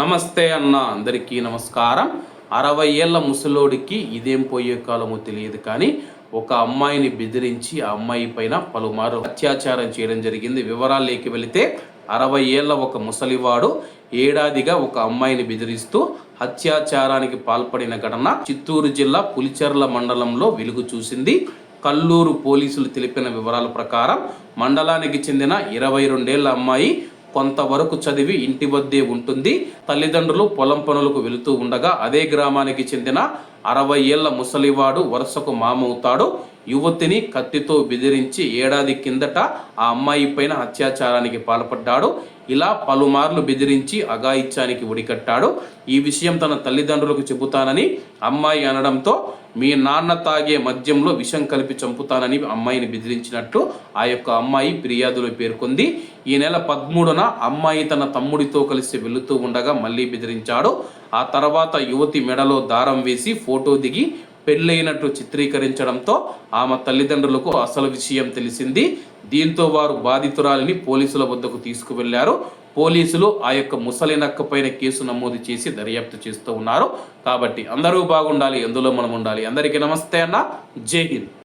నమస్తే అన్న అందరికీ నమస్కారం. అరవై ఏళ్ళ ముసలోడికి ఇదేం పోయే కాలమో తెలియదు కానీ ఒక అమ్మాయిని బెదిరించి ఆ అమ్మాయి పైన పలుమారు అత్యాచారం చేయడం జరిగింది. వివరాల్లోకి వెళితే అరవై ఏళ్ళ ఒక ముసలివాడు ఏడాదిగా ఒక అమ్మాయిని బెదిరిస్తూ అత్యాచారానికి పాల్పడిన ఘటన చిత్తూరు జిల్లా పులిచెర్ల మండలంలో వెలుగు చూసింది. కల్లూరు పోలీసులు తెలిపిన వివరాల ప్రకారం మండలానికి చెందిన ఇరవై రెండేళ్ళ అమ్మాయి కొంతవరకు చదివి ఇంటి వద్దే ఉంటుంది. తల్లిదండ్రులు పొలం పనులకు వెళుతూ ఉండగా అదే గ్రామానికి చెందిన అరవై ఏళ్ళ ముసలివాడు వరుసకు మామవుతాడు. యువతిని కత్తితో బెదిరించి ఏడాది కిందట ఆ అమ్మాయి పైన అత్యాచారానికి పాల్పడ్డాడు. ఇలా పలుమార్లు బెదిరించి అగాయిత్యానికి ఒడికట్టాడు. ఈ విషయం తన తల్లిదండ్రులకు చెబుతానని అమ్మాయి అనడంతో మీ నాన్న తాగే మద్యంలో విషం కలిపి చంపుతానని అమ్మాయిని బెదిరించినట్లు ఆ యొక్క అమ్మాయి ఫిర్యాదులో పేర్కొంది. ఈ నెల పదమూడున అమ్మాయి తన తమ్ముడితో కలిసి వెళుతూ ఉండగా మళ్ళీ బెదిరించాడు. ఆ తర్వాత యువతి మెడలో దారం వేసి ఫోటో దిగి పెళ్ళైనట్టు చిత్రీకరించడంతో ఆమె తల్లిదండ్రులకు అసలు విషయం తెలిసింది. దీంతో వారు బాధితురాలిని పోలీసుల వద్దకు తీసుకువెళ్ళారు. పోలీసులు ఆ యొక్క ముసలి నక్క పైన కేసు నమోదు చేసి దర్యాప్తు చేస్తూ ఉన్నారు. కాబట్టి అందరూ బాగుండాలి ఎందులో మనం ఉండాలి. అందరికీ నమస్తే అన్న. జై హింద్.